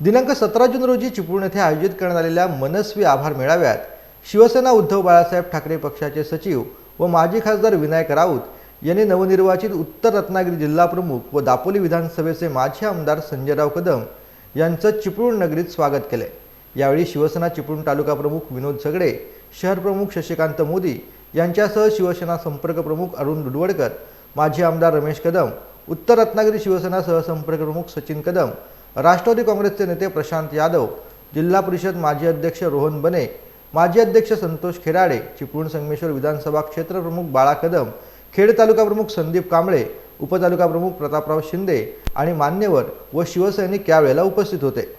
दिनांक सतरा जून रोजी चिपळूण येथे आयोजित करण्यात आलेल्या मनस्वी आभार मेळाव्यात शिवसेना उद्धव बाळासाहेब ठाकरे पक्षाचे सचिव व माजी खासदार विनायक राऊत यांनी नवनिर्वाचित उत्तर रत्नागिरी जिल्हा प्रमुख व दापोली विधानसभेचे माजी आमदार संजयराव कदम यांचं चिपळूण नगरीत स्वागत केले यावेळी शिवसेना चिपळूण तालुका प्रमुख विनोद झगडे शहर प्रमुख शशिकांत मोदी यांच्यासह शिवसेना संपर्क प्रमुख अरुण दुडवडकर माजी आमदार रमेश कदम उत्तर रत्नागिरी शिवसेना सहसंपर्क प्रमुख सचिन कदम राष्ट्रवादी काँग्रेसचे नेते प्रशांत यादव जिल्हा परिषद माजी अध्यक्ष रोहन बने माजी अध्यक्ष संतोष खेराडे चिपळूण संगमेश्वर विधानसभा क्षेत्र प्रमुख बाळा कदम खेड तालुका प्रमुख संदीप कांबळे उपतालुका प्रमुख प्रतापराव शिंदे आणि मान्यवर व शिवसैनिक यावेळेला उपस्थित होते.